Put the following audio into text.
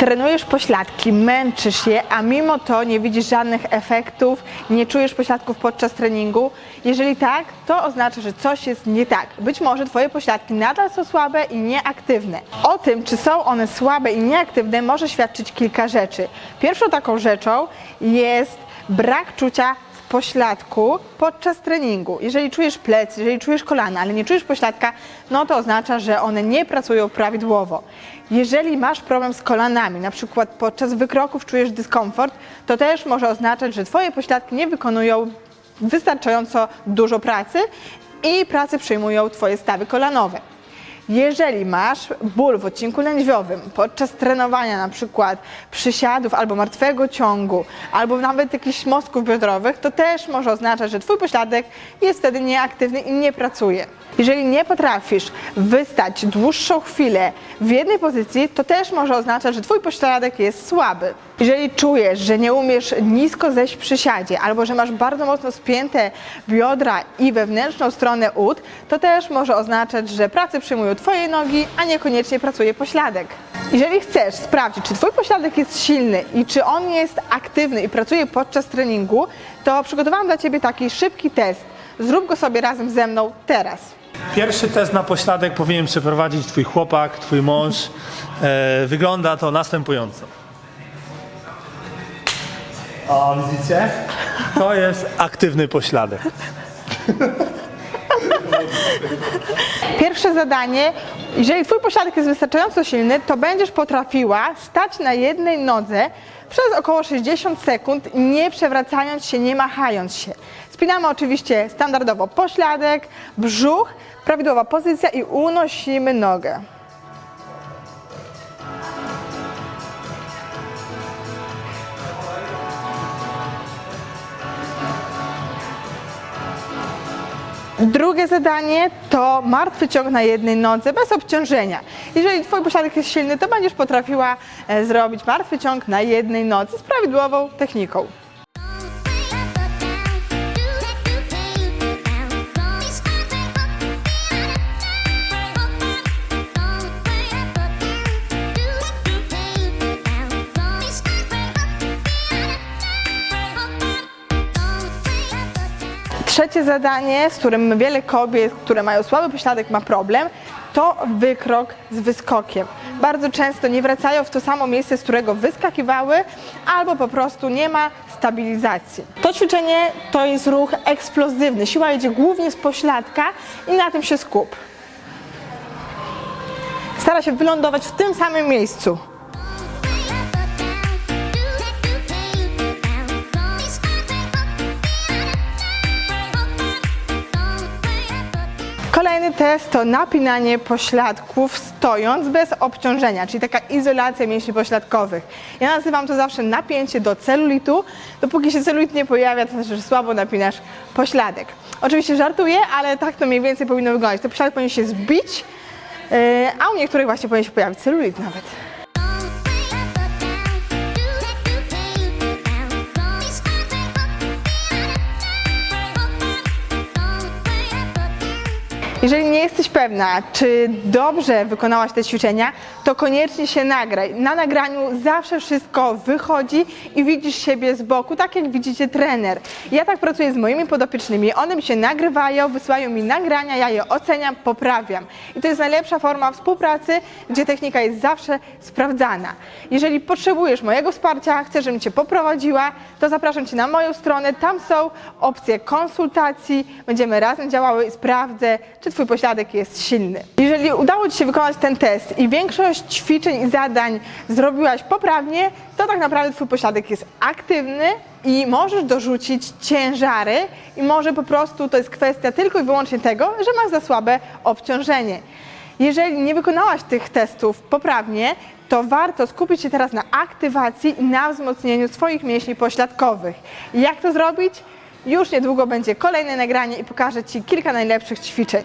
Trenujesz pośladki, męczysz je, a mimo to nie widzisz żadnych efektów, nie czujesz pośladków podczas treningu. Jeżeli tak, to oznacza, że coś jest nie tak. Być może Twoje pośladki nadal są słabe i nieaktywne. O tym, czy są one słabe i nieaktywne, może świadczyć kilka rzeczy. Pierwszą taką rzeczą jest brak czucia pośladku podczas treningu. Jeżeli czujesz plec, jeżeli czujesz kolana, ale nie czujesz pośladka, no to oznacza, że one nie pracują prawidłowo. Jeżeli masz problem z kolanami, na przykład podczas wykroków czujesz dyskomfort, to też może oznaczać, że Twoje pośladki nie wykonują wystarczająco dużo pracy i pracy przyjmują Twoje stawy kolanowe. Jeżeli masz ból w odcinku lędźwiowym podczas trenowania na przykład przysiadów albo martwego ciągu, albo nawet jakichś mostków biodrowych, to też może oznaczać, że Twój pośladek jest wtedy nieaktywny i nie pracuje. Jeżeli nie potrafisz wystać dłuższą chwilę w jednej pozycji, to też może oznaczać, że Twój pośladek jest słaby. Jeżeli czujesz, że nie umiesz nisko zejść w przysiadzie, albo że masz bardzo mocno spięte biodra i wewnętrzną stronę ud, to też może oznaczać, że pracy przyjmują Twoje nogi, a niekoniecznie pracuje pośladek. Jeżeli chcesz sprawdzić, czy Twój pośladek jest silny i czy on jest aktywny i pracuje podczas treningu, to przygotowałam dla Ciebie taki szybki test. Zrób go sobie razem ze mną teraz. Pierwszy test na pośladek powinien przeprowadzić twój chłopak, twój mąż. E, wygląda to następująco. O, widzicie? To jest aktywny pośladek. Pierwsze zadanie, jeżeli Twój pośladek jest wystarczająco silny, to będziesz potrafiła stać na jednej nodze przez około 60 sekund, nie przewracając się, nie machając się. Spinamy oczywiście standardowo pośladek, brzuch, prawidłowa pozycja i unosimy nogę. Drugie zadanie to martwy ciąg na jednej nodze bez obciążenia. Jeżeli Twój pośladek jest silny, to będziesz potrafiła e, zrobić martwy ciąg na jednej nodze z prawidłową techniką. Trzecie zadanie, z którym wiele kobiet, które mają słaby pośladek, ma problem, to wykrok z wyskokiem. Bardzo często nie wracają w to samo miejsce, z którego wyskakiwały, albo po prostu nie ma stabilizacji. To ćwiczenie to jest ruch eksplozywny. Siła jedzie głównie z pośladka i na tym się skup. Stara się wylądować w tym samym miejscu. Kolejny test to napinanie pośladków stojąc bez obciążenia, czyli taka izolacja mięśni pośladkowych. Ja nazywam to zawsze napięcie do celulitu. Dopóki się celulit nie pojawia, to znaczy, że słabo napinasz pośladek. Oczywiście żartuję, ale tak to mniej więcej powinno wyglądać. To pośladek powinien się zbić, yy, a u niektórych właśnie powinien się pojawić celulit nawet. Jeżeli nie jesteś pewna, czy dobrze wykonałaś te ćwiczenia, to koniecznie się nagraj. Na nagraniu zawsze wszystko wychodzi i widzisz siebie z boku, tak jak widzicie trener. Ja tak pracuję z moimi podopiecznymi, one mi się nagrywają, wysyłają mi nagrania, ja je oceniam, poprawiam. I to jest najlepsza forma współpracy, gdzie technika jest zawsze sprawdzana. Jeżeli potrzebujesz mojego wsparcia, chcesz, żebym Cię poprowadziła, to zapraszam Cię na moją stronę. Tam są opcje konsultacji, będziemy razem działały i sprawdzę, czy Twój pośladek jest silny. Jeżeli udało Ci się wykonać ten test i większość ćwiczeń i zadań zrobiłaś poprawnie, to tak naprawdę Twój pośladek jest aktywny i możesz dorzucić ciężary i może po prostu to jest kwestia tylko i wyłącznie tego, że masz za słabe obciążenie. Jeżeli nie wykonałaś tych testów poprawnie, to warto skupić się teraz na aktywacji i na wzmocnieniu swoich mięśni pośladkowych. Jak to zrobić? Już niedługo będzie kolejne nagranie i pokażę Ci kilka najlepszych ćwiczeń.